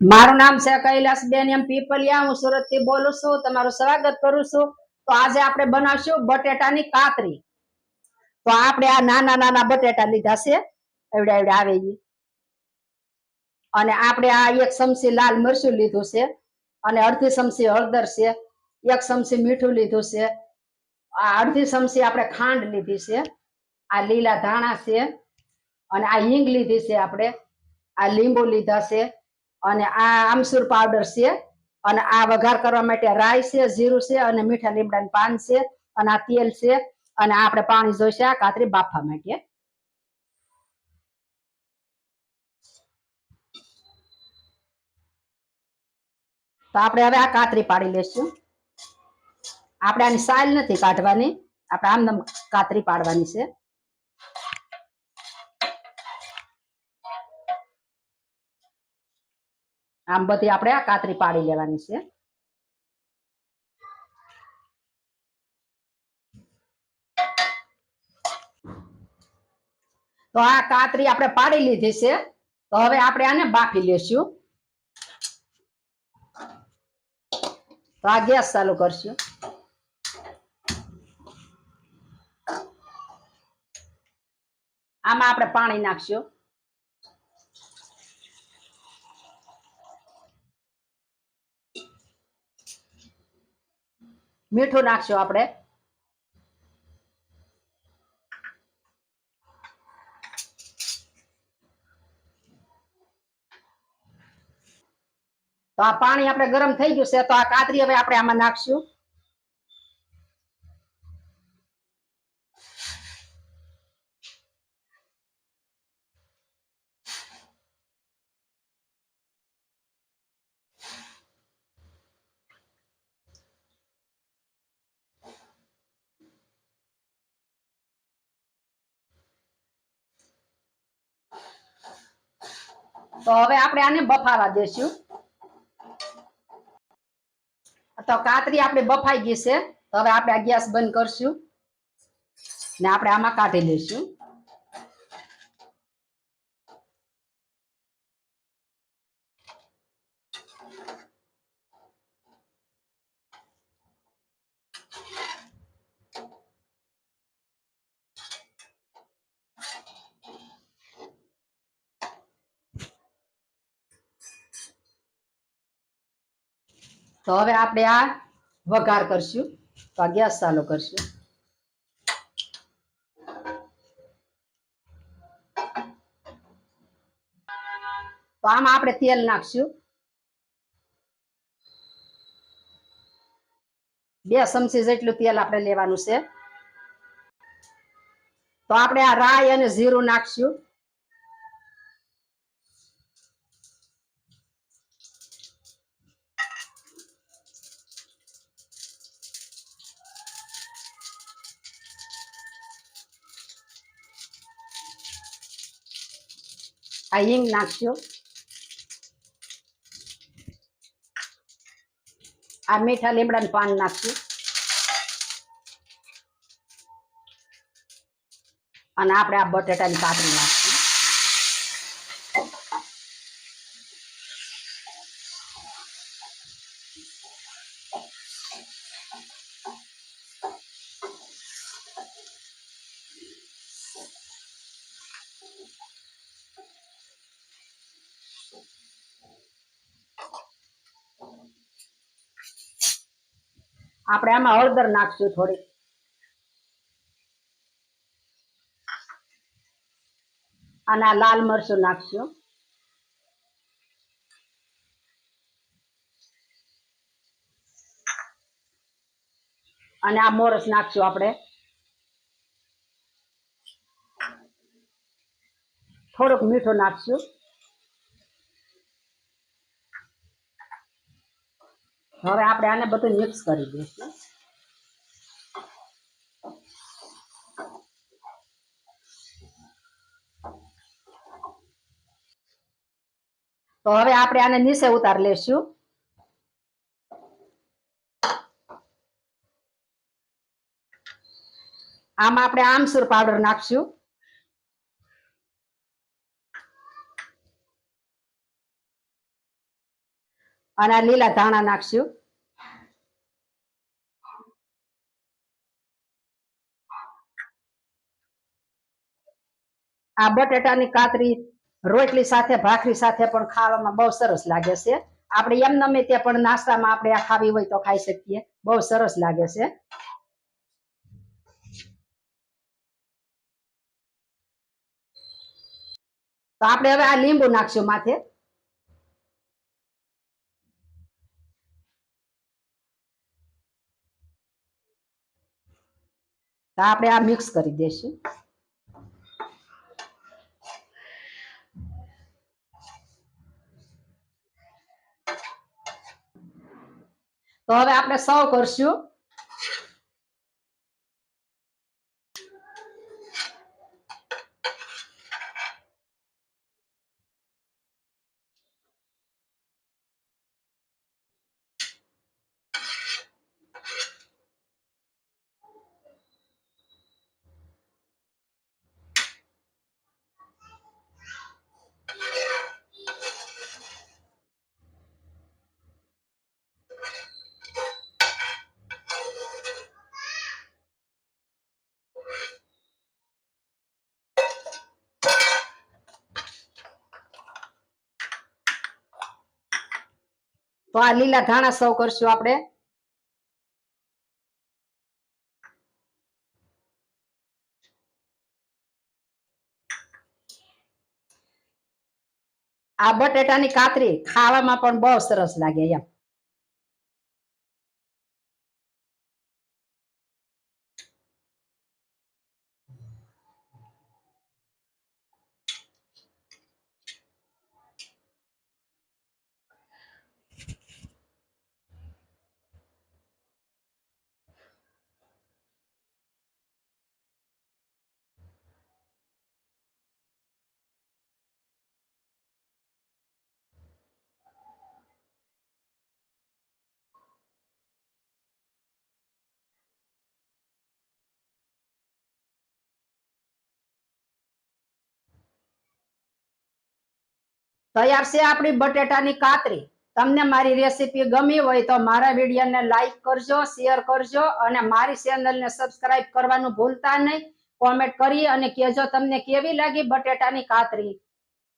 મારું નામ છે કૈલાસબેન, એમ પીપલિયા. હું સુરતથી બોલું છું, તમારું સ્વાગત કરું છું. તો આજે આપણે બનાવશું બટેટાની કાતરી તો આપણે આ નાના નાના બટેટા લીધા છે. એવડા એવડા આવે અને આપણે આ એક ચમચી લાલ મરચું લીધું છે. અને અડધી ચમચી હળદર છે. એક ચમચી મીઠું લીધું છે. આ અડધી ચમચી આપણે ખાંડ લીધી છે. આ લીલા ધાણા છે. અને આ હિંગ લીધી છે આપણે. આ લીંબુ લીધા છે. અને આ આમસૂર પાવડર છે. અને આ વઘાર કરવા માટે રાઈ છે, જીરું છે અને મીઠા લીમડાનું પાન છે. અને આ તેલ છે. અને આપણે પાણી જોઈશે આ કાતરી બાફવા માટે. તો આપણે હવે આ કાતરી પાડી લેશું. આપણે આની સાલ નથી કાઢવાની. આપણે આમ કાતરી પાડવાની છે. આમ બધી આપણે આ કાતરી પાડી લેવાની છે. તો આ કાતરી આપણે પાડી લીધી છે. તો હવે આપણે આને બાફી લેશું. તો આ ગેસ ચાલુ કરશું. આમાં આપણે પાણી નાખશું. મીઠું નાખશું આપણે. તો આ પાણી આપણે ગરમ થઈ ગયું છે, તો આ કાતરી હવે આપણે આમાં નાખશું. તો હવે આપણે આને બફાવા દેશું. તો કાતરી આપણે બફાઈ ગઈ છે. તો હવે આપણે આ ગેસ બંધ કરશું. ને આપણે આમાં કાઢી લઈશું. તો હવે આપણે આ વઘાર કરશું. તો આ ગેસ ચાલુ કરશું. તો આમાં આપણે તેલ નાખશું. બે ચમચી જેટલું તેલ આપણે લેવાનું છે. તો આપણે આ રાય અને જીરું નાખશું. આ હિંગ નાખશું આ મીઠા લીમડાનું પાન નાખશું અને આપણે આ બટેટાની કાતરી નાખશું આપણે આમાં હળદર નાખશું થોડી અને આ લાલ મરચું નાખશું. અને આ મોરસ નાખશું આપણે. થોડુંક મીઠું નાખશું. હવે આપણે આને બધું મિક્સ કરી દઈશું. તો હવે આપણે આને નીચે ઉતાર લેશું આમાં આપણે આમસૂર પાવડર નાખશું. અને આ લીલા ધાણા નાખશું. આ બટેટાની કાતરી રોટલી સાથે, ભાખરી સાથે પણ ખાવામાં બહુ સરસ લાગે છે. આપણે એમ નમે તે પણ નાસ્તામાં આપણે આ ખાવી હોય તો ખાઈ શકીએ. બહુ સરસ લાગે છે. તો આપણે હવે આ લીંબુ નાખશું માથે. તો આપણે આ મિક્સ કરી દેશું તો હવે આપણે સર્વ કરશું. તો આ લીલા ધાણા સર્વ કરશું આપણે. આ બટેટાની કાતરી ખાવામાં પણ બહુ સરસ લાગે એમ. તૈયાર છે આપણી બટેટાની કાતરી તમને મારી રેસીપી ગમી હોય તો મારા વિડીયોને લાઈક કરજો શેર કરજો અને મારી ચેનલને સબસ્ક્રાઇબ કરવાનું ભૂલતા નહીં. કોમેન્ટ કરી અને કહેજો તમને કેવી લાગી બટેટાની કાતરી